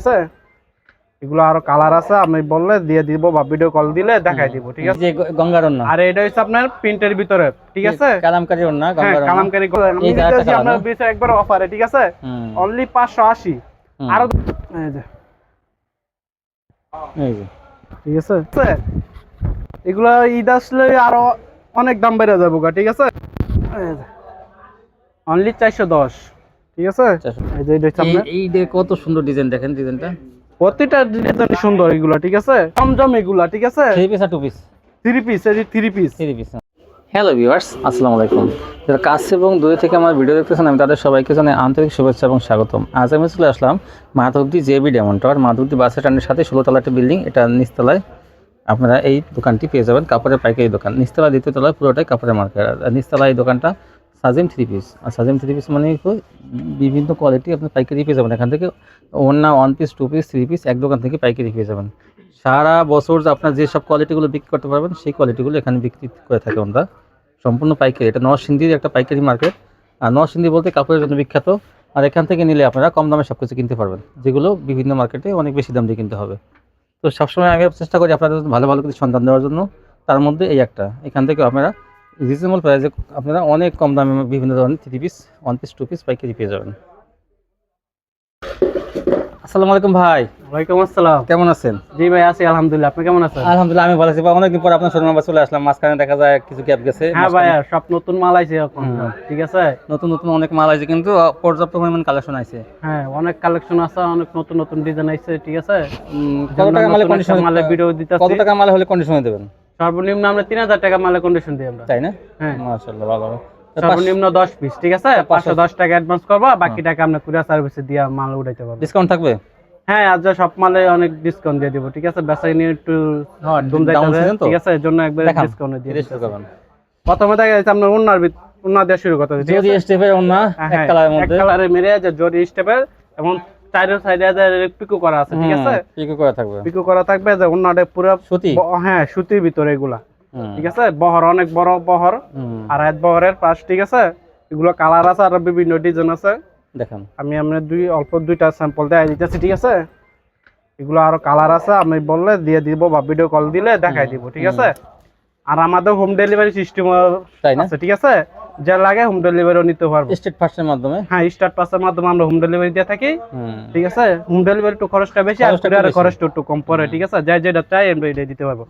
আছে? এগুলো আরও কালার আছে আমি বললে দিয়ে দিব বা ভিডিও কল দিলে দেখাই দিব ঠিক আছে? গঙ্গার না আর এটা হচ্ছে আপনার প্রিন্টের ভিতরে ঠিক আছে? কালামকারী হ্যাঁ গঙ্গার কালামকারী আমি এই যে আরেকটা দিতেছি আপনার? বিষয় একবার অফারে ঠিক আছে? অনলি পাঁচশো আশি। আরও এই যে, এই যে। ঠিক আছে? এগুলো ঈদ আসলে আরও অনেক দাম বেড়ে যাব ঠিক আছে? অনলি চারশো দশ। ঠিক আছে? এই যে এটা আপনার এই যে কত সুন্দর ডিজাইন দেখেন ডিজাইনটা। প্রতিটা ডিজাইন সুন্দর এগুলো ঠিক আছে? জমজম এগুলা ঠিক আছে? থ্রি পিস আর টু পিস থ্রি পিস এই যে three piece three piece hello viewers আসসালামু আলাইকুম। যারা কাছে এবং দূরে থেকে আমার ভিডিও দেখতেছেন আমি তাদের সবাইকে জানাই আন্তরিক শুভেচ্ছা এবং স্বাগতম। আজ আমি চলে আসলাম Madhabdi JB demon tower Madhabdi bus স্ট্যান্ডের সাথে ষোলোতলা একটা বিল্ডিং এটা নিচতলায়। আপনারা এই দোকানটি পেয়ে যাবেন কাপড়ের পাইকারি দোকান। নিচতলা দ্বিতীয় তলায় পুরোটাই কাপড়ের মার্কেট আর নিচতলা এই দোকানটা সাজিম থ্রি পিস। আর সাজিম থ্রি পিস মানে বিভিন্ন কোয়ালিটি আপনি পাইকারি পেয়ে যাবেন। এখান থেকে ওনা one piece two piece three piece এক দোকান থেকে পাইকারি পেয়ে যাবেন। সারা বছর আপনার যেসব কোয়ালিটিগুলো বিক্রি করতে পারবেন, সেই কোয়ালিটিগুলো এখানে বিক্রি করে থাকে আমরা। সম্পূর্ণ পাইকারি। এটা নরসিংদীর একটা পাইকারি মার্কেট আর নরসিংদী বলতে কাপড়ের জন্য বিখ্যাত। আর এখান থেকে নিলে আপনারা কম দামে সব কিছু কিনতে পারবেন। যেগুলো বিভিন্ন মার্কেটে অনেক বেশি দাম দিয়ে কিনতে হবে। তো সবসময় আমি চেষ্টা করি আপনাদের ভালো ভালো কিছু সন্ধান দেওয়ার জন্য। তার মধ্যে এই একটা। এখান থেকে আপনারা রিজনেবল প্রাইসে আপনারা অনেক কম দামে বিভিন্ন ধরনের three piece one piece two piece পাইকারি পেয়ে যাবেন। আসসালামু আলাইকুম ভাই। ওয়ালাইকুম আসসালাম। কেমন আছেন? জি ভাই আছি আলহামদুলিল্লাহ। আপনি কেমন আছেন? আলহামদুলিল্লাহ আমি ভালো আছি। বা অনেকদিন পর আপনার শোরুমে আবার চলে আসলাম। মাঝখানে দেখা যায় কিছু গ্যাপ গেছে হ্যাঁ ভাইয়া সব নতুন মাল আইছে এখন। ঠিক আছে? নতুন নতুন অনেক মাল আইছে কিন্তু পর্যাপ্ত পরিমাণ কালেকশন আছে হ্যাঁ অনেক কালেকশন আছে অনেক নতুন নতুন ডিজাইন আইছে ঠিক আছে? কত টাকা মালে কন্ডিশন মালে ভিডিও কত টাকা মালে হলে কন্ডিশনে দেবেন সর্বনিম্ন আমরা তিন হাজার টাকা মালে কন্ডিশন দিই আমরা। তাই না? হ্যাঁ। মাশাআল্লাহ ভালো সর্বনিম্ন দশ পিস ঠিক আছে? পাঁচশো দশ টাকা অ্যাডভান্স করব বাকি টাকা আমরা কুরিয়ার সার্ভিসে দিয়ে মাল উঠাইতে পারব। ডিসকাউন্ট থাকবে? হ্যাঁ আজ সব মালে অনেক ডিসকাউন্ট দিয়ে দিব ঠিক আছে? বেচাই নিয়ে একটু হ্যাঁ দুম down যাইতে ঠিক আছে? এর জন্য একবার ডিসকাউন্ট দিয়ে টাকা প্রথমে দেখা যাচ্ছে উন্নার ভিত- উন্না দিয়ে শুরু করতে যদি স্টেপের ওনা হ্যাঁ, এক হ্যাঁ, কালারের এক মধ্যে। কালারে মেরে যে জরি স্টেপের এবং সাইডে পিকো করা আছে ঠিক আছে? পিকো করা থাকবে। পিকো করা থাকবে যে পুরো সুতি? হ্যাঁ সুতির ভিতরে এগুলা। ঠিক আছে? বহর অনেক বড় বহর। আর এক বহরের পাশ ঠিক আছে? এগুলো কালার আছে আর বিভিন্ন ডিজাইন আছে। দেখান। আমি দুই অল্প দুইটা স্যাম্পল দেখাই দিতেছি ঠিক আছে? এগুলো আরও কালার আছে আমি বললে দিয়ে দিব বা ভিডিও কল দিলে দেখাই দিব ঠিক আছে? আর আমাদের হোম ডেলিভারি সিস্টেম আছে ঠিক আছে? যা লাগে হোম ডেলিভারিও নিতে পারব। স্টেট ফার্স্টের মাধ্যমে? হ্যাঁ স্টার্ট পাসের মাধ্যমে আমরা হোম ডেলিভারি দিয়ে থাকি। ঠিক আছে? হোম ডেলিভারি একটু খরচটা বেশি আর কুরিয়ারের খরচটা একটু কম পড়ে ঠিক আছে? যাই যেটা চাই আমরা এটা দিতে পারব।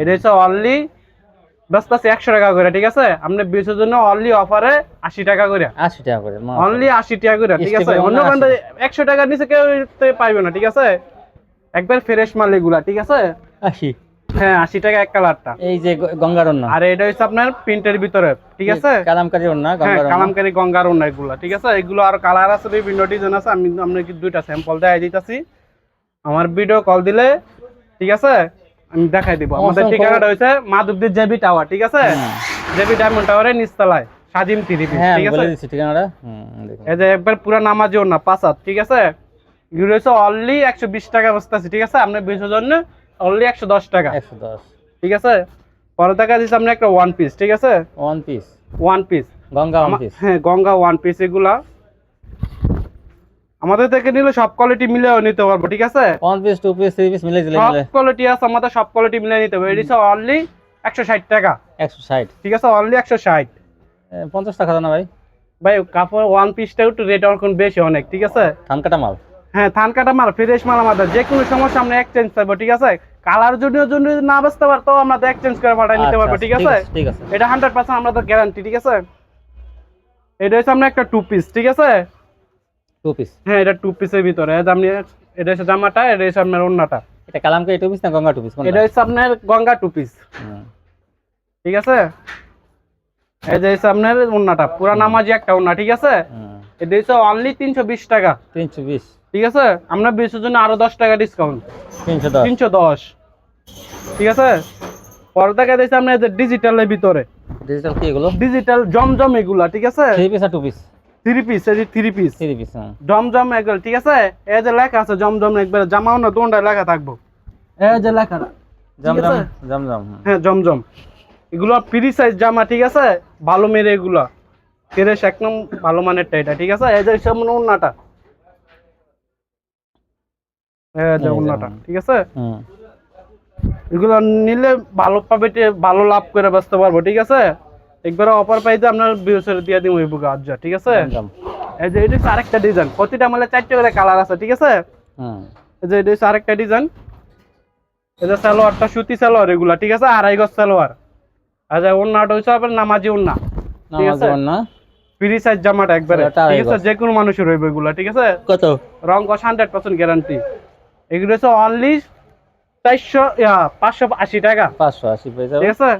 এটা হচ্ছে অনলি দশ পাঁচ একশো টাকা করে ঠিক আছে? আপনি বিশের জন্য অনলি অফারে আশি টাকা করে। আশি টাকা করে অনলি আশি টাকা করে ঠিক আছে? অন্য একশো টাকার নিচে কেউ পাইবে না ঠিক আছে? একবার ফ্রেশ মাল এগুলা ঠিক আছে? আশি। হ্যাঁ আশি টাকা এক কালারটা। এই যে গঙ্গার ওনা আর এটা হচ্ছে আপনার প্রিন্টের ভিতরে ঠিক আছে? কালামকারী ওনা হ্যাঁ গঙ্গার কালামকারী গঙ্গার অন্য এগুলা ঠিক আছে? এগুলো আর কালার আছে বিভিন্ন ডিজাইন আছে আমি আপনাকে দুইটা স্যাম্পল দেখাই দিতেছি। আমার ভিডিও কল দিলে ঠিক আছে? আমি দেখাই দিব। আমাদের ঠিকানাটা হচ্ছে মাধবদী জেবি টাওয়ার ঠিক আছে। জেবি ডায়মন্ড টাওয়ারের নিচতলায় সাজিম হ্যাঁ ঠিক আছে? দিচ্ছি ঠিকানাটা। এই যে একবার পুরো নামাজিও না পাঁচ ঠিক আছে? হচ্ছে অনলি একশো বিশ টাকা বসতে আছে ঠিক আছে? আপনার বিশের জন্য অনলি একশো দশ টাকা। একশো দশ। ঠিক আছে? পরে আপনার একটা ওয়ান পিস ঠিক আছে? One piece one piece Ganga one piece হ্যাঁ গঙ্গা ওয়ান পিস এগুলা। আমাদের থেকে নিলে সব কোয়ালিটি মিলেও নিতে পারব ঠিক আছে? One piece two piece three piece মিলে দিলে সব কোয়ালিটি আছে আমাদের সব কোয়ালিটি মিলে নিতে হবে। এটি অনলি একশো ষাট টাকা। একশো ষাট। ঠিক আছে অনলি একশো ষাট। পঞ্চাশ টাকা দাও না ভাই। ভাই কাপড় ওয়ান পিসটা একটু রেট এখন বেশি অনেক ঠিক আছে? ধান কাটা মাল। হ্যাঁ ধান কাটা মাল ফ্রেশ মাল আমাদের যে কোনো সমস্যা আমরা এক্সচেঞ্জ পাবো ঠিক আছে? কালার জন্য জন্য না বেচতে পারতো আমরা তো এক্সচেঞ্জ করে পাঠাই নিতে আচ্ছা, পারব ঠিক আছে? ঠিক আছে। এটা হান্ড্রেড পার্সেন্ট আমরা তো গ্যারান্টি ঠিক আছে? এটা হচ্ছে আমরা একটা টু পিস ঠিক আছে? টু পিস হ্যাঁ এটা টু পিসের ভিতরে আপনি এটা হচ্ছে জামাটা এটা হচ্ছে আপনার ওন্নাটা এটা কালামকারী টু পিস না গঙ্গা টু পিস এটা হচ্ছে আপনার গঙ্গা টু পিস ঠিক আছে? এই যে হচ্ছে আপনার ওন্নাটা পুরা নামাজি একটা ওন্না ঠিক আছে? এটা হচ্ছে অনলি তিনশো বিশ টাকা। তিনশো বিশ। ঠিক আছে? আমরা বিশের জন্য আরও দশ টাকা ডিসকাউন্ট তিনশো দশ। ঠিক আছে? পরে দেখা যাচ্ছে আপনার ডিজিটালের ভিতরে। ডিজিটাল কি এগুলো? ডিজিটাল জমজম এগুলা ঠিক আছে? থ্রি পিস আর টু পিস থ্রি পিস এই থ্রি পিস থ্রি পিস হ্যাঁ। জমজম এগুলো ঠিক আছে? এই যে লেখা আছে জমজম একবার জামাও না দোনটায় লেখা থাকব। এই যে লেখাটা জমজম জমজম হ্যাঁ। জমজম। এগুলো ফ্রি সাইজ জামা ঠিক আছে? ভালো মেরে এগুলা। ফ্রেশ একদম ভালো মানেরটা এটা ঠিক আছে? এই যে সামনে উন্নাটা এই যে এই যে, অন্যটা হুম। ঠিক আছে? এগুলো নিলে ভালো পাবে ভালো লাভ করে বেচতে পারব ঠিক আছে? একবার অফার পাইতে আপনার বিউসের দিয়ে দিব এই বুকে আজ্জা ঠিক আছে? এই যে এটা আরেকটা ডিজাইন প্রতিটা মালে চারটে করে কালার আছে ঠিক আছে? হুম এই যে এটা আরেকটা ডিজাইন এটা সালোয়ারটা সুতি সালোয়ার এগুলা ঠিক আছে? আড়াই গজ সালোয়ার। আর যে ওন্নাটা হচ্ছে আপনার নামাজি ওন্না ঠিক আছে। ফ্রি সাইজ জামাটা একবারে ঠিক আছে। যে কোনো মানুষের রইবে এগুলা ঠিক আছে? কত? রং কস হান্ড্রেড পার্সেন্ট গ্যারান্টি এগুলো হচ্ছে অনলি চারশো পাঁচশো আশি টাকা। পাঁচশো আশি পেয়ে যাবে। ঠিক আছে?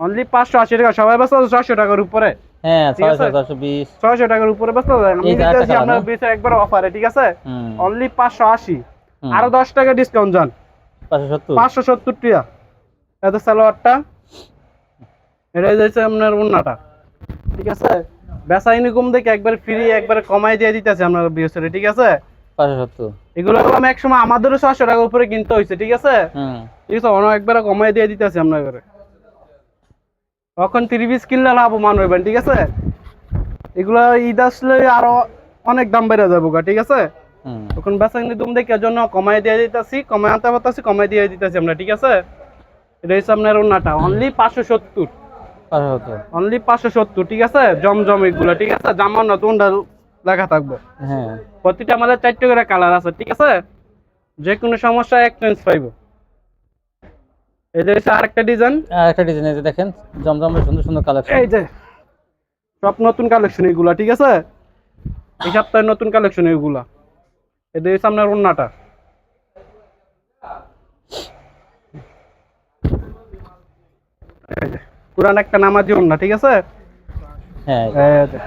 অনলি পাঁচশো আশি টাকা। সবাই ব্যস্ত ছয়শো টাকার উপরে। হ্যাঁ ছয়শো টাকার উপরে ব্যস্ত আমি আপনার? একবার অফারে ঠিক আছে? অনলি পাঁচশো আশি। আরও দশ টাকা ডিসকাউন্ট যান পাঁচশো সত্তর। টাকা। এত সালোয়ারটা। এটা হচ্ছে আপনার উন্নাটা ঠিক আছে? বেচা ইনকম দেখে একবার ফ্রি একবার কমাই দিয়ে দিতেছে আপনার বিএসএর ঠিক আছে? এগুলো আমি এক সময় আমাদেরও ছশো টাকার উপরে কিনতে হয়েছে ঠিক আছে? ঠিক আছে অনেক কমাই দিয়ে দিতেছে আপনার ঘরে তখন ত্রিশ কিনলে লাভবান হইবেন ঠিক আছে? এগুলো ঈদ আসলে আরও অনেক দাম বেড়ে যাব গা, ঠিক আছে? হুম তখন বেসাঙ্গি দুম দেখে জন্য কমাই দিয়ে দিতেছি কমাই আনতে পারতেছি কমাই দিয়ে দিতেছি আমরা ঠিক আছে? এটা হচ্ছে আপনার ওনাটা অনলি পাঁচশো সত্তর। অনলি পাঁচশো সত্তর ঠিক আছে? জমজম এগুলো ঠিক আছে? জামা নতুন লেখা থাকব। হ্যাঁ। প্রতিটা আমাদের চারটে করে কালার আছে ঠিক আছে? যে কোনো সমস্যা এক্সচেঞ্জ পাইব। এই যে আরেকটা ডিজাইন আর একটা ডিজাইন এই যে দেখেন জমজমের সুন্দর সুন্দর কালেকশন এই যে সব নতুন কালেকশন এগুলা ঠিক আছে? এই সপ্তাহের নতুন কালেকশন এগুলা। এটা হচ্ছে আপনার ওন্নাটা পুরান একটা নামাজি ওন্না ঠিক আছে? হ্যাঁ। এই যে,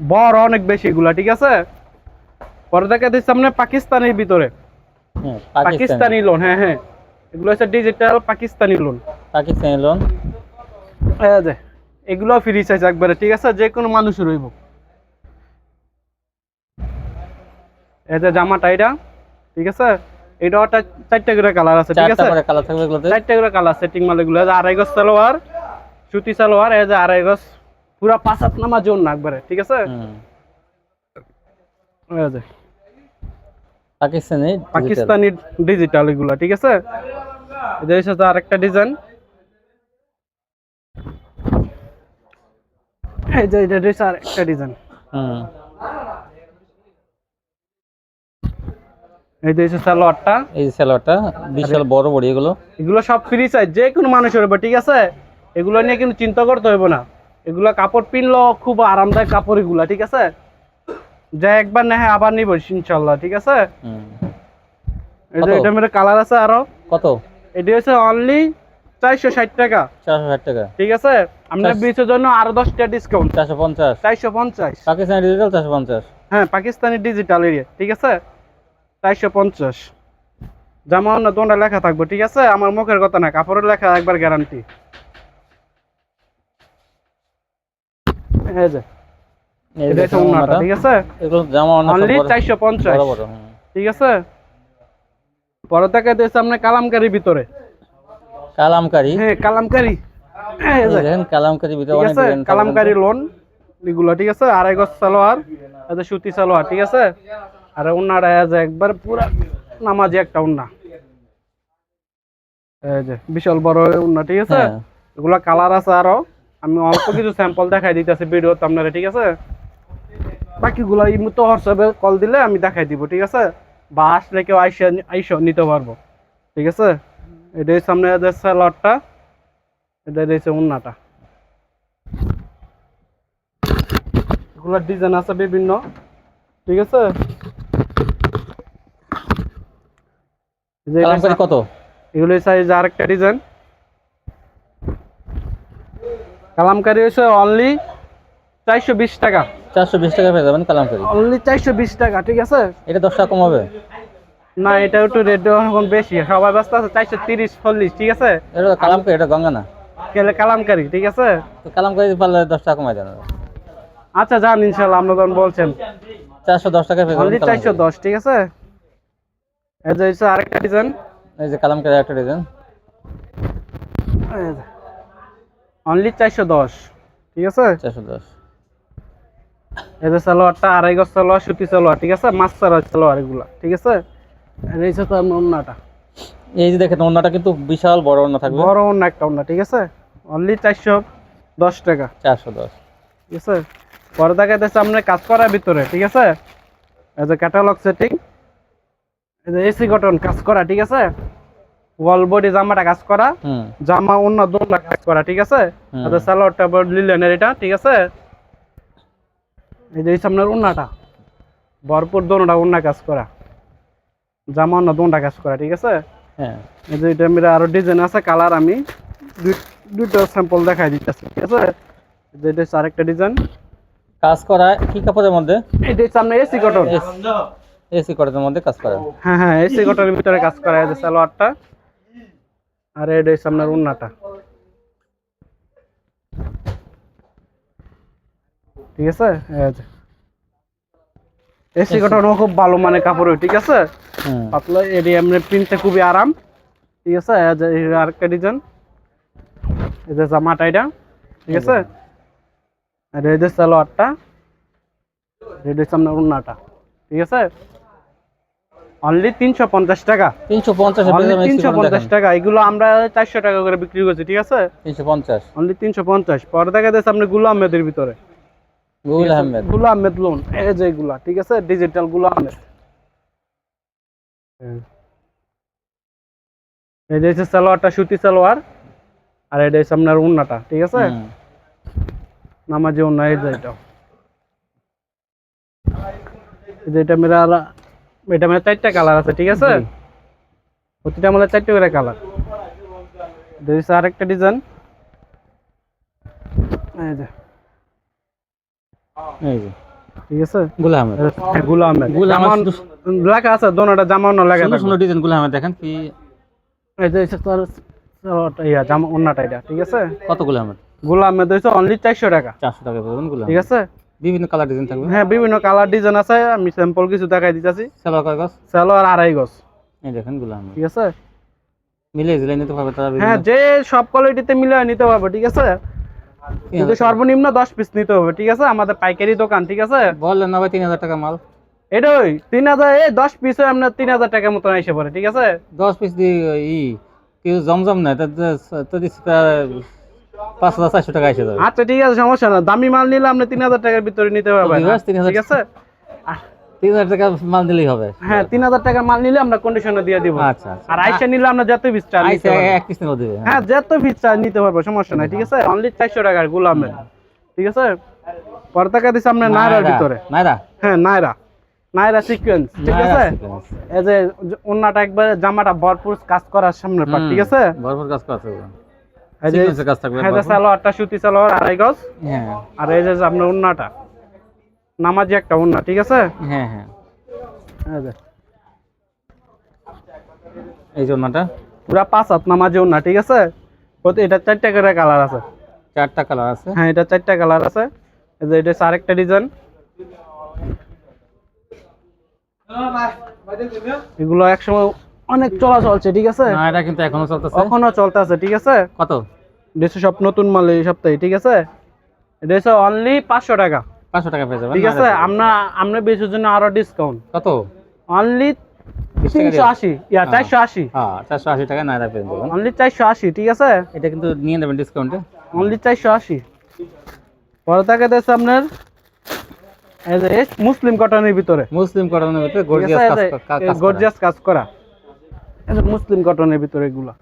বড় অনেক বেশি এগুলা ঠিক আছে? পরে দেখা দিচ্ছে আপনার পাকিস্তানের ভিতরে। হ্যাঁ পাকিস্তানি লোন হ্যাঁ হ্যাঁ। এগুলো হচ্ছে digital Pakistani lawn Pakistani lawn এই যে এগুলো ফ্রি সাইজ একবারে ঠিক আছে? যে কোনো মানুষ রইব। এই যে জামাটা এটা ঠিক আছে? এটা ওটা চারটে করে কালার আছে ঠিক চারটা আছে? করে কালার থাকবে এগুলোতে? চারটে করে কালার সেটিং মাল এগুলো আড়াই গজ সালোয়ার সুতি সালোয়ার এই যে আড়াই গজ পুরা পাঁচ হাত নামা জোন না একবারে ঠিক আছে? পাকিস্তানি পাকিস্তানি ডিজিটাল এগুলো ঠিক আছে? এটা হচ্ছে আরেকটা ডিজাইন এই যে এটা হচ্ছে আরেকটা ডিজাইন হুম। এই যে সালোয়ারটা। এই সালোয়ারটা বিশাল বড় বড় এগুলো। এগুলো সব ফ্রি সাইজ যে কোনো মানুষের হবে ঠিক আছে? এগুলো নিয়ে কিন্তু চিন্তা করতে হইব না। এগুলো কাপড় পিনলো খুব আরামদায়ক কাপড় এগুলা ঠিক আছে? যা একবার নেয় আবার নিব ইনশাল্লাহ ঠিক আছে? যে এটা মেরে কালার আছে আরও? কত? এটি হচ্ছে অনলি চারশো ষাট টাকা। চারশো ষাট টাকা। ঠিক আছে? আপনার চারশো- বিচের জন্য আরও দশ টাকা ডিসকাউন্ট চারশো পঞ্চাশ। চারশো পঞ্চাশ। পাকিস্তানি ডিজিটাল চারশো পঞ্চাশ। হ্যাঁ পাকিস্তানি ডিজিটাল এরিয়া ঠিক আছে? চারশো পঞ্চাশ। যেমন তোমরা লেখা থাকব ঠিক আছে? আমার মুখের কথা না কাপড়ের লেখা একবার গ্যারান্টি এই যে। এটা উন্নাটা, ঠিক আছে? এগুলো জামা অনলি বড়। চারশো পঞ্চাশ। বড় বড় হুম। ঠিক আছে? পরে থেকে দিয়েছে আপনার কালামকারি ভিতরে। কালামকারি? হ্যাঁ কালামকারি। এই এই যে, দেখেন কালামকারি ভিতরে অনেক কালামকারি লোন এগুলো ঠিক আছে? আড়াই গজ সালোয়ার এটা সুতি সালোয়ার ঠিক আছে? আর উন্নাটা এই একবার পুরা নামাজি একটা উন্না। এই যে বিশাল বড় উন্না ঠিক আছে? হ্যাঁ। এগুলো কালার আছে আরও। আমি অল্প কিছু স্যাম্পল দেখাই দিতেছি ভিডিওতে আপনারা ঠিক আছে? বাকিগুলো এই মতো হোয়াটসঅ্যাপে কল দিলে আমি দেখাই দিব ঠিক আছে? বা আসলে কেউ আইসা আইসা নিতে পারব ঠিক আছে? এটা হচ্ছে সামনে যে স্যালাডটা এটা রয়েছে উন্নাটা। এগুলোর ডিজাইন আছে বিভিন্ন ঠিক আছে? কত? এগুলো সাইজ আরেকটা ডিজাইন কালামকারি হচ্ছে অনলি চারশো বিশ টাকা। চারশো বিশ টাকা পেয়ে যাবেন কালামকারি। অনলি চারশো বিশ টাকা ঠিক আছে? এটা দশ টাকা কম হবে। না এটা একটু রেট এখন বেশি। সবাই ব্যস্ত আছে চারশো তিরিশ চল্লিশ ঠিক আছে? এটা কালামকারি এটা গঙ্গা না। কেলে কালামকারি ঠিক আছে? তো কালামকারি পারলে দশ টাকা কমাই দেন। আচ্ছা যান ইনশাল্লাহ আপনার যখন বলছেন। চারশো দশ টাকা পেয়ে অনলি যাবেন চারশো দশ ঠিক আছে? এই যে আরেকটা ডিজাইন এই যে কালামকারি একটা ডিজাইন অনলি চারশো দশ। ঠিক আছে? চারশো দশ। এই যে সালোয়ারটা আড়াই গজ সালোয়ার সুতি সালোয়ার ঠিক আছে? মাছ সালোয়ার সালোয়ার এগুলা ঠিক আছে? আর এই তো আপনার এই যে দেখেন ওন্নাটা কিন্তু বিশাল বড় ওন্না থাকবে। বড় ওন্না একটা ওন্না ঠিক আছে? অনলি চারশো দশ টাকা। চারশো দশ। ঠিক আছে? পরে দেখা যাচ্ছে আপনার কাজ করার ভিতরে ঠিক আছে? এই যে ক্যাটালগ সেটিং এই যে এসি কটন কাজ করা ঠিক আছে? ওয়াল বডি জামাটা কাজ করা জামা অন্য দোনটা কাজ করা ঠিক আছে? হুম। আর সালোয়ারটা লিলেনের এটা ঠিক আছে? এই যে সামনের উন্নাটা ভরপুর দোনটা উন্না কাজ করা জামা অন্য দোনটা কাজ করা ঠিক আছে? হ্যাঁ। এই যে এটা মেরে আরও ডিজাইন আছে কালার আমি দুই- দুটো স্যাম্পল দেখাই দিতেছি ঠিক আছে? এই যে এটা হচ্ছে আরেকটা ডিজাইন কাজ করা কি কাপড়ের মধ্যে? এটা আপনার এসি কটন এসি কটনের মধ্যে কাজ করা। হ্যাঁ হ্যাঁ এসি কটনের ভিতরে কাজ করা এই যে সালোয়ারটা আর এটা হচ্ছে আপনার উন্নাটা। ঠিক আছে? এই কটনও খুব ভালো মানে কাপড় ঠিক আছে? পাতলা এটি এমনি পিনতে খুবই আরাম। ঠিক আছে? এই আরেকটা ডিজাইন এই যে জামাটা এটা ঠিক আছে? আর এই যে সালোয়ারটা এটা হচ্ছে আপনার উন্নাটা। ঠিক আছে? অনলি তিনশো পঞ্চাশ টাকা। তিনশো পঞ্চাশ তিনশো পঞ্চাশ টাকা। এগুলো আমরা চারশো টাকা করে বিক্রি করছি ঠিক আছে? তিনশো পঞ্চাশ। অনলি তিনশো পঞ্চাশ। পরে দেখা যাচ্ছে আপনি গুলো আহমেদের ভিতরে। গুগল আহমেদ। গুলো আহমেদ লোন এই যে এগুলা ঠিক আছে? ডিজিটালগুলো আহমেদ। এই যে সালোয়ারটা সুতি সালোয়ার। আর এটা হচ্ছে আপনার উন্নাটা ঠিক আছে। নামাজি উন্না এই যে এটা। এটা মেরা এটা মানে চারটা কালার আছে ঠিক আছে? প্রতিটা মানে চারটে করে কালার দিয়েছে আরেকটা ডিজাইন এই যে। এই যে। ঠিক আছে? গুল আহমেদ। হ্যাঁ, গুলো আহমেদ। গুল আহমেদ জামান লেখা আছে দোনোটা জামানো লেখা সুন্দর ডিজাইন গুল আহমেদ দেখেন কি এই যে তোর ইয়া জামা ওন্নাটা এটা ঠিক আছে? কত গুল আহমেদ? গুলো আহমেদ হচ্ছে অনলি চারশো টাকা। চারশো টাকা ঠিক আছে? বিভিন্ন কালার ডিজাইন থাকবে। হ্যাঁ বিভিন্ন কালার ডিজাইন আছে আমি স্যাম্পল কিছু দেখাই দিতেছি। সালোয়ার কাগজ সালোয়ার আড়াই গজ। এই দেখেন গুল আহমেদ ঠিক আছে? মিলে জিলে নিতে পারবে তারা হ্যাঁ যে সব কোয়ালিটিতে মিলে নিতে পারবে ঠিক আছে? কিন্তু সর্বনিম্ন দশ পিস নিতে হবে ঠিক আছে? আমাদের পাইকারি দোকান ঠিক আছে? বললেন না ভাই তিন হাজার টাকা মাল। এটা ওই তিন হাজার এই দশ পিস আপনার তিন হাজার টাকার মতন এসে পড়ে ঠিক আছে? দশ পিস দিয়ে ই কেউ জমজম নেয় তো দিচ্ছি পাঁচ হাজার চারশো টাকা এসে যাবে। আচ্ছা ঠিক আছে সমস্যা না। দামি মাল নিলে আপনি তিন হাজার টাকার ভিতরে নিতে পারবেন। ঠিক আছে? তিন হাজার টাকা মাল দিলেই হবে। হ্যাঁ তিন হাজার টাকার মাল নিলে আমরা কন্ডিশনে দিয়ে দিব। আচ্ছা আচ্ছা। আর আইসা নিলে আমরা যত পিস চাল আইসে এক পিস দেবে হ্যাঁ। যত পিস চাল নিতে পারব সমস্যা নাই ঠিক আছে? অনলি চারশো টাকার গুলামের ঠিক আছে? পরতাকা দিচ্ছে আপনার নায়রার ভিতরে। নাইরা হ্যাঁ নায়রা। নায়রা সিকোয়েন্স ঠিক আছে? এই যে অন্যটা একবারে জামাটা ভরপুর কাজ করার সামনে পাট ঠিক আছে? ভরপুর কাজ করা আর এই যে আপনার উন্নাটা নামাজি একটা উন্না ঠিক আছে? হ্যাঁ হ্যাঁ। এই যে। এই পুরা পাঁচ হাত নামাজি উন্না ঠিক আছে? এটা চারটা করে কালার আছে। চারটা কালার আছে? হ্যাঁ এটা চারটা কালার আছে। এই যে এটা আরেকটা ডিজাইন। এগুলো একসময় অনেক চলা চলছে ঠিক আছে? না এটা কিন্তু এখনও চলতেছে। এখনও চলতে আছে ঠিক আছে? কত? দেশে সব নতুন মাল এই সপ্তাহে ঠিক আছে? এটা হচ্ছে অনলি পাঁচশো টাকা। পাঁচশো টাকা পেয়ে যাবেন ঠিক আছে? আমরা আমরা বেশির জন্য আরও ডিসকাউন্ট কত? অনলি তিনশো আশি। ইয়া হ্যাঁ। চারশো আশি। হ্যাঁ চারশো আশি টাকা নাইরা পেয়ে যাবেন। অনলি চারশো আশি ঠিক আছে? এটা কিন্তু নিয়ে নেবেন ডিসকাউন্টে অনলি চারশো আশি। পরে থাকে দিয়েছে আপনার এই যে মুসলিম কটনের ভিতরে। মুসলিম কটনের ভিতরে গর্জিয়াস কাজ করা এই যে মুসলিম কটনের ভিতরে এগুলা।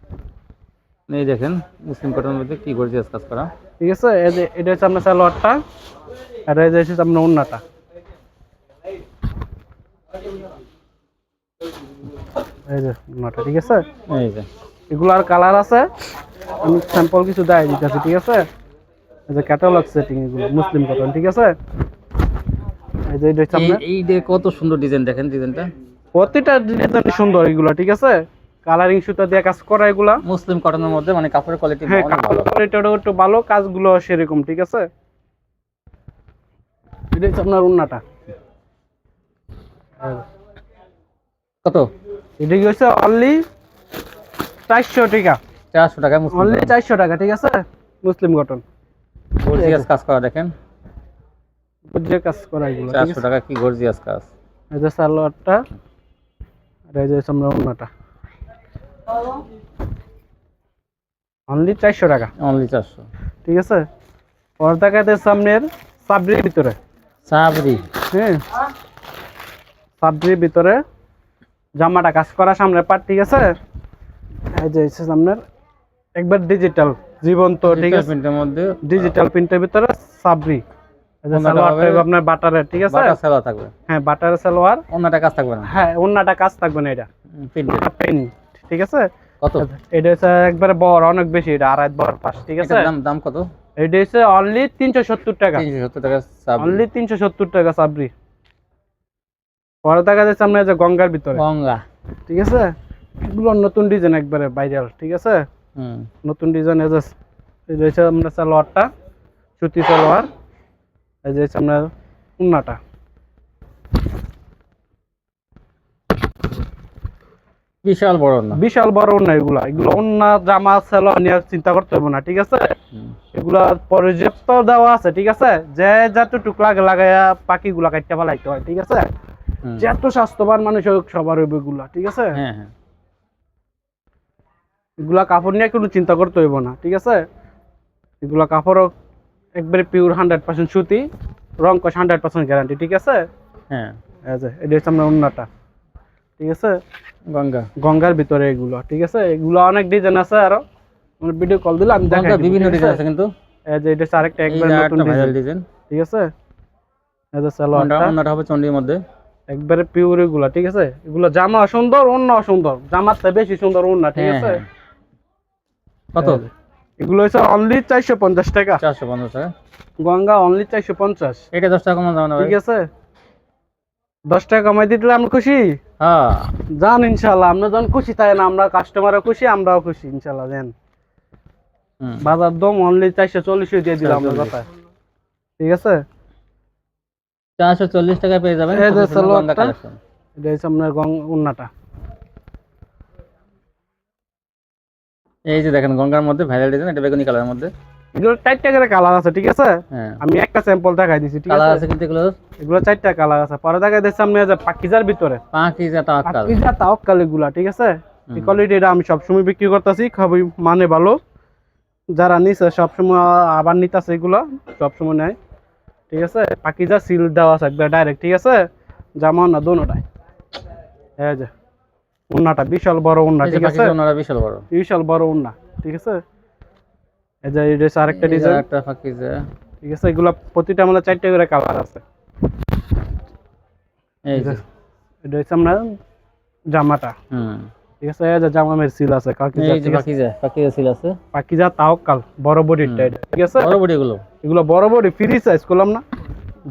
এই দেখেন মুসলিম কটনের ভিতরে কি গর্জিয়াস কাজ করা। ঠিক আছে এটা হচ্ছে আপনার সালোয়ারটা আর এই যে হচ্ছে আপনার উন্নাটা এই যে উন্নাটা ঠিক আছে? এই যে। এগুলার কালার আছে আমি স্যাম্পল কিছু দেয় দিতেছি ঠিক আছে? এই যে ক্যাটালগ সেটিং এগুলো মুসলিম কটন ঠিক আছে? এই যে এটা হচ্ছে আপনার এই যে কত সুন্দর ডিজাইন দেখেন ডিজাইনটা প্রতিটা ডিজাইন সুন্দর এগুলো ঠিক আছে? কালারিং সুতা দিয়ে কাজ করা এগুলা। মুসলিম কটনের মধ্যে মানে কাপড়ের কোয়ালিটি হ্যাঁ ভালো। কাপড়টাও একটু ভালো কাজগুলো সেরকম ঠিক আছে? এটা হচ্ছে আপনার উন্নাটা কত? এটা কি হচ্ছে? অনলি চারশো টাকা। চারশো টাকা মুসলিম অনলি চারশো টাকা ঠিক আছে? মুসলিম কটন গর্জিয়াস কাজ করা দেখেন। যে কাজ করা এগুলো চারশো টাকা কি গর্জিয়াস কাজ। এই যে সালোয়ারটা আর এই যে আমরা অন্যটা অনলি চারশো টাকা। অনলি চারশো। ঠিক আছে? পর্দাকাতে সামনের সাবরির ভিতরে। সাবরি। হ্যাঁ সাবরির ভিতরে জামাটা কাজ করা সামনের পাট ঠিক আছে? এই যে সামনের একবার ডিজিটাল জীবন্ত ঠিক আছে? প্রিন্টের মধ্যে। ডিজিটাল প্রিন্টের ভিতরে সাবরি। আপনার বাটারের ঠিক আছে? বাটা সেলা থাকবে। হ্যাঁ বাটারের সালোয়ার। অন্যটা কাজ থাকবে না। হ্যাঁ অন্যটা কাজ থাকবে না এটা। প্রিন্টেড পেন ঠিক আছে? কত? এটা হচ্ছে একবারে বড় অনেক বেশি এটা আড়াই বড় পাশ ঠিক আছে? দাম দাম কত? এটা হচ্ছে অনলি তিনশো সত্তর টাকা। তিনশো সত্তর টাকা অনলি তিনশো সত্তর টাকা সাবরি। পরে দেখা যাচ্ছে আমরা যে গঙ্গার ভিতরে। গঙ্গা। ঠিক আছে? এগুলো নতুন ডিজাইন একবারে ভাইরাল ঠিক আছে? হুম। নতুন ডিজাইন এই যে এই যে আমরা সালোয়ারটা সুতি সালোয়ার এই যে আমরা উন্নাটা। বিশাল বড় না। বিশাল বড় উন্না এগুলা। এগুলো উন্না জামা সালোয়ার নিয়ে চিন্তা করতে হবে না ঠিক আছে। এগুলা পর্যাপ্ত দেওয়া আছে ঠিক আছে? যে যতটুক লাগে লাগাইয়া পাখিগুলা কাটতে ফেলাইতে হয় ঠিক আছে? যত স্বাস্থ্যবান মানুষ হোক সবার এগুলা ঠিক আছে? হ্যাঁ হ্যাঁ। এগুলা কাপড় নিয়ে কোনো চিন্তা করতে হইব না ঠিক আছে? এগুলা কাপড় একবারে পিওর হান্ড্রেড পার্সেন্ট সুতি রং কষ হান্ড্রেড পার্সেন্ট গ্যারান্টি ঠিক আছে? হ্যাঁ। এটা হচ্ছে আমরা উন্নাটা ঠিক আছে? গঙ্গা। গঙ্গার ভিতরে এগুলো ঠিক আছে? এগুলো অনেক ডিজাইন আছে আরও। ভিডিও কল দিলে আমি দেখাই বিভিন্ন ডিজাইন আছে? কিন্তু। এই যে এটা আরেকটা একবার নতুন ডিজাইন ঠিক আছে? এই যে সালোয়ারটা অন্যটা হবে চন্ডির মধ্যে। একবারে পিওর এগুলা ঠিক আছে? এগুলো জামা সুন্দর অন্য সুন্দর। জামার থেকে বেশি সুন্দর অন্য ঠিক হ্যাঁ, আছে? হ্যাঁ। কত? এগুলো হচ্ছে অনলি চারশো পঞ্চাশ টাকা। চারশো পঞ্চাশ টাকা। গঙ্গা অনলি চারশো পঞ্চাশ। এটা দশ টাকা কম দাম ঠিক আছে? দশ টাকা কমাই দিলে আমরা খুশি? হ্যাঁ। যান ইনশাল্লাহ আমরা যখন খুশি তাই না আমরা কাস্টমারও খুশি আমরাও খুশি ইনশাল্লাহ হুম। বাজার দম অনলি চারশো চল্লিশে দিয়ে দিলাম আমরা 440 কথায় ঠিক আছে? চারশো চল্লিশ টাকা পেয়ে যাবেন। এই যে সালোয়ারটা। এটা হচ্ছে আপনার উন্নাটা। এই যে দেখেন গঙ্গার মধ্যে ভাইরাল ডিজাইন এটা বেগুনি কালারের মধ্যে। এগুলো চারটা করে কালার আছে ঠিক আছে? হ্যাঁ। আমি একটা স্যাম্পল দেখাই দিছি ঠিক কালার আছে? কিন্তু এগুলো এগুলো চারটা কালার আছে। পরে দেখাই দিচ্ছি আমি যে পাকিজার ভিতরে। তাওয়াক্কাল পাকিজা তাওকাল এগুলা ঠিক আছে? এই কোয়ালিটি এটা আমি সবসময় বিক্রি করতেছি খুবই মানে ভালো। যারা নিছে সবসময় আবার নিতেছে এগুলো সবসময় নেয় ঠিক আছে? পাকিজা সিল দেওয়া আছে একবার ডাইরেক্ট ঠিক আছে? জামা না দোনোটাই এই যে উন্নাটা বিশাল বড় উন্না ঠিক আছে? পাখিটা বিশাল বড়। বিশাল বড় উন্না ঠিক আছে? এই যে আরেকটা ডিজাইন একটা পাখিজা ঠিক আছে এগুলা প্রতিটা আমাদের চারটে করে কালার আছে। এই যে। এটা হচ্ছে আমরা জামাটা। হুম। ঠিক আছে এই যে জামামের সিল আছে কাকিজা এই যে পাখিজা পাখিজা সিল আছে। পাকিজা তাওকাল বড় বডিরটা এটা ঠিক আছে? বড় বড় এগুলো। এগুলো বড় বডি ফ্রি সাইজ করলাম না।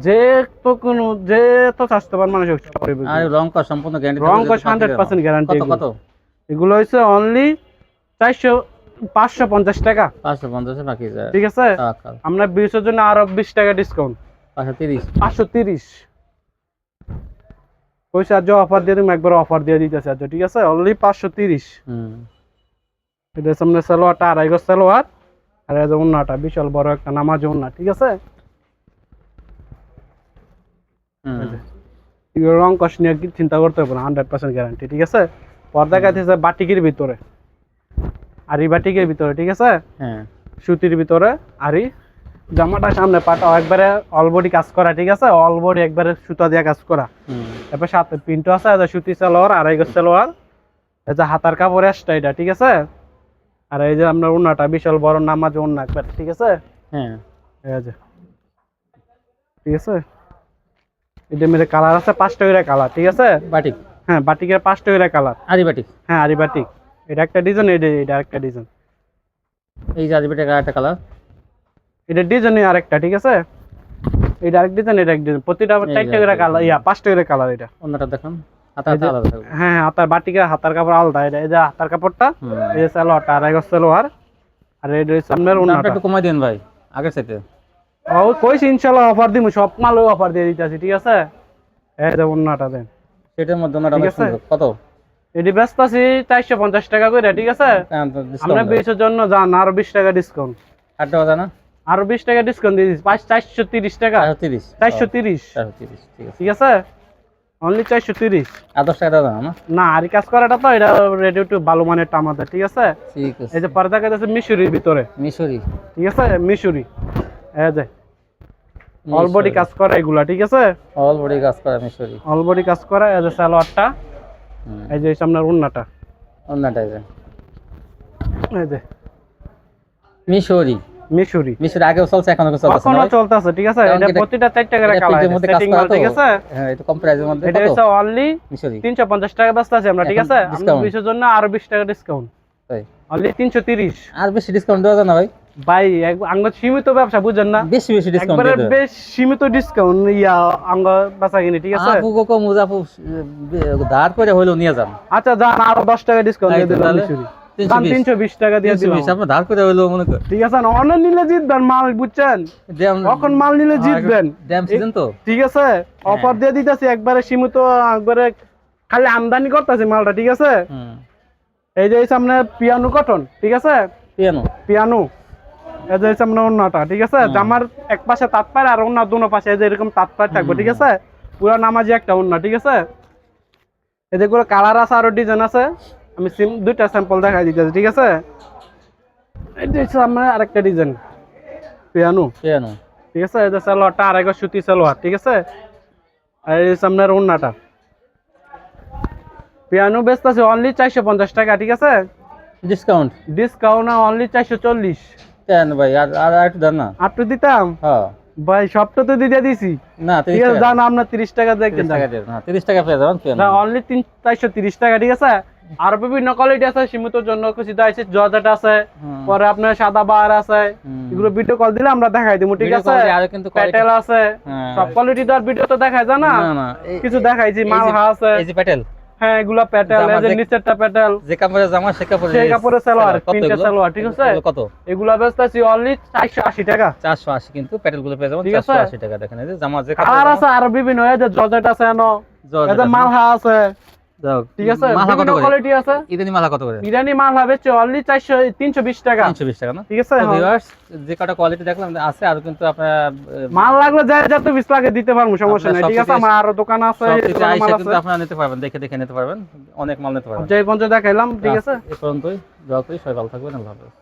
যে তো কোনো যে তো স্বাস্থ্যবান মানুষ সবাই বুঝবে। আর রং কর সম্পূর্ণ গ্যারান্টি রং হান্ড্রেড পার্সেন্ট গ্যারান্টি কত কত? এগুলো হচ্ছে অনলি চারশো পাঁচশো পঞ্চাশ টাকা। পাঁচশো পঞ্চাশে পাখিজা ঠিক আছে? আমরা বিশের জন্য আরও বিশ টাকা ডিসকাউন্ট পাঁচশো তিরিশ। পাঁচশো তিরিশ। অফার দিয়ে একবার অফার দিয়ে দিতেছে আজ ঠিক আছে? অনলি পাঁচশো তিরিশ। হুম। এটা সামনে সালোয়ারটা আড়াই গজ সালোয়ার। আর যে উন্নাটা বিশাল বড় একটা নামাজ উন্না ঠিক আছে? রং কষ নিয়ে চিন্তা করতে হবে না হান্ড্রেড পার্সেন্ট গ্যারান্টি ঠিক আছে? পর্দা কাছে বাটিকের ভিতরে। আরি বাটিকের ভিতরে ঠিক আছে? হ্যাঁ। সুতির ভিতরে আরি। জামাটা সামনে পাটা একবারে অলবডি কাজ করা ঠিক আছে? অলবডি একবারে সুতা দিয়ে কাজ করা। হুম। এরপর সাথে প্রিন্টও আছে যে সুতি সালোয়ার আড়াই গজ সালোয়ার। এই যে হাতার কাপড় আসটা এটা ঠিক আছে? আর এই যে আপনার উন্নাটা বিশাল বড় নামাজ উন্না একবার ঠিক আছে? হ্যাঁ। এই যে। ঠিক আছে? এটা মেরে কালার আছে পাঁচটা করে কালার ঠিক আছে? বাটিক। হ্যাঁ বাটিকের পাঁচটা করে কালার আদি বাটিক। হ্যাঁ আরি বাটিক। এটা একটা ডিজাইন এটা এটা আরেকটা ডিজাইন এই একটা কালার এটা ডিজাইনই আরেকটা ঠিক আছে? এটা আরেক ডিজাইন এটা এক ডিজাইন প্রতিটা এই চারটে করে কালার ইয়া পাঁচটা করে কালার এটা। অন্যটা দেখুন। এই হ্যাঁ হ্যাঁ, হাতার বাটিকের হাতার কাপড় আলাদা। এটা এই যে হাতার কাপড়টা এই যে সালোয়ারটা আড়াই গজ সালোয়ার। আর আপনার দামটা একটু কমাই দিন ভাই আগের সাইতে ও কইছি ইনশাল্লাহ অফার দিমু সব অফার দিয়ে দিতেছি ঠিক আছে? এই যে দেন। সেটার মধ্যে ওনাটা কত? এটি ব্যস্ত আছি চারশো পঞ্চাশ টাকা করে ঠিক আছে? হ্যাঁ, আমরা বিশের জন্য যান আরও বিশ টাকা ডিসকাউন্ট আট টাকা না? আরও বিশ টাকা ডিসকাউন্ট দিয়ে দিচ্ছি। পাঁচ চারশো তিরিশ টাকা। তিরিশ। চারশো তিরিশ। ঠিক আছে। অনলি চারশো তিরিশ। আর দশ টাকা দাও না না? আরি কাজ করাটা তো এটা রেডি টু ভালো মানের আমাদের ঠিক আছে? ঠিক আছে। এই যে পরে দেখা যাচ্ছে মিশুরির ভিতরে। মিশরি। ঠিক আছে? মিশুরি। এই যে অল বডি কাজ করা এগুলা ঠিক আছে? অল বডি কাজ করা মিশরি। অল বডি কাজ করা এই যে সালোয়ারটা। এই যে সামনের উন্নাটা অন্য টাইপের এই যে। মিশরি। মিশুরি। মিশরি আগেও চলছে এখনও চলছে এখনও চলতেছে ঠিক আছে? এটা প্রতিটা চার টাকা এটা কালার কাজ সেটিং করা মাল ঠিক আছে? হ্যাঁ এটা কম প্রাইসের মধ্যে এটা হচ্ছে অনলি মিশরি। তিনশো পঞ্চাশ টাকা ব্যস্ত আছে আমরা ঠিক আছে? আমরা discount? বিশের জন্য আরও বিশ টাকা ডিসকাউন্ট তাই। অনলি তিনশো তিরিশ। আর বেশি ডিসকাউন্ট দেওয়া যায় না ভাই? ভাই আঙ্গ সীমিত ব্যবসা বুঝেন না? বেশি বেশি ডিসকাউন্ট একবারে বেশ সীমিত ডিসকাউন্ট ইয়া আঙ্গ বেচা কিনি ঠিক আছে? আপু কোকো মুজাফু দাঁড় করে হইল নিয়ে যান। আচ্ছা যান আরও দশ টাকা ডিসকাউন্ট দিয়ে দিলাম। 320 দাম তিনশো বিশ। টাকা দিয়ে দিলাম। আপনার দাঁড় করে হইল মনে কর। ঠিক আছে না অন্য নিলে জিতবেন মাল বুঝছেন? কখন মাল নিলে জিতবেন? ড্যাম সিজন তো? ঠিক আছে? অফার দিয়ে দিতেছি একবারে সীমিত একবারে খালি আমদানি করতেছি মালটা ঠিক আছে? এই যে সামনে পিয়ানো কটন ঠিক আছে? পিয়ানো। পিয়ানো। এই যে সামনে অন্যটা ঠিক আছে? হুম। জামার এক পাশে তাঁত পায় আর অন্য দুনো পাশে এই যে এরকম তাঁত পায় থাকবে ঠিক আছে? পুরো নামাজি একটা অন্য ঠিক আছে? এই যেগুলো কালার আছে আরও ডিজাইন আছে। আমি সিম দুইটা স্যাম্পল দেখাই দিতেছি ঠিক আছে? এই যে সামনে আরেকটা ডিজাইন পিয়ানো। পিয়ানো। ঠিক আছে? এই যে সালোয়ারটা আড়াইগো সুতি সালোয়ার ঠিক আছে? আর এই সামনের ওন্নাটা পিয়ানো বেস্ট আছে অনলি চারশো পঞ্চাশ টাকা ঠিক আছে? ডিসকাউন্ট ডিসকাউন্ট অনলি চারশো চল্লিশ। কেন ভাই আর আর আর একটু দেন না। আটটু দিতাম? হ্যাঁ। ভাই সবটা তো দিয়ে দিছি। না ঠিক আছে টাকা। আপনার তিরিশ টাকা দেখেন তিরিশ টাকা দিয়ে দেন। হ্যাঁ টাকা পেয়ে যাবেন পিয়ানো অনলি তিন চারশো তিরিশ টাকা ঠিক আছে? আর বিভিন্ন কোয়ালিটি আছে সীমিত জন্য কিছু আছে জর্জেট আছে পরে আপনার সাদা বার আছে এগুলো ভিডিও কল দিলে আমরা দেখাই দিব ঠিক আছে? আরও কিন্তু প্যাটেল আছে হ্যাঁ। সব কোয়ালিটি তো আর ভিডিও তো দেখায় যায় না কিছু দেখাইছি মালহা আছে। এই যে প্যাটেল হ্যাঁ এগুলা প্যাটাল এই যে নিচেরটা প্যাটাল। যে কাপড়ের জামা সে কাপড়ে সেই কাপড়ের সালোয়ার, তিনটা? সালোয়ার, ঠিক আছে? কত? এগুলা বেচতেছি অনলি চারশো আশি টাকা। চারশো আশি কিন্তু প্যাটালগুলো পেয়ে যাবেন ঠিক আছে? চারশো আশি টাকা। দেখেন এই যে জামা যে কাপড় আর আছে আর বিভিন্ন এই যে জর্জেট আছে এনো। জর্জেট এই যে মালহা আছে। ঠিক আছে মালা কত করে? কোয়ালিটি আছে। ইদানি মালা কত করে? ইরানি মালহা বেচছে অনলি চারশো তিনশো বিশ টাকা। তিনশো বিশ টাকা না? ঠিক আছে তো হ্যাঁ। যে কটা কোয়ালিটি দেখলাম আছে আর কিন্তু আপনার মাল লাগলে তো দিতে পারব সমস্যা ঠিক আছে আমার আরও দোকান আছে কিন্তু আপনারা নিতে পারবেন দেখে দেখে নিতে পারবেন অনেক মাল নিতে পারবেন। যে পঞ্চ দেখাইলাম ঠিক আছে। এ পর্যন্তই দোয়া করি সবাই ভালো থাকবেন আল্লাহ হাফেজ।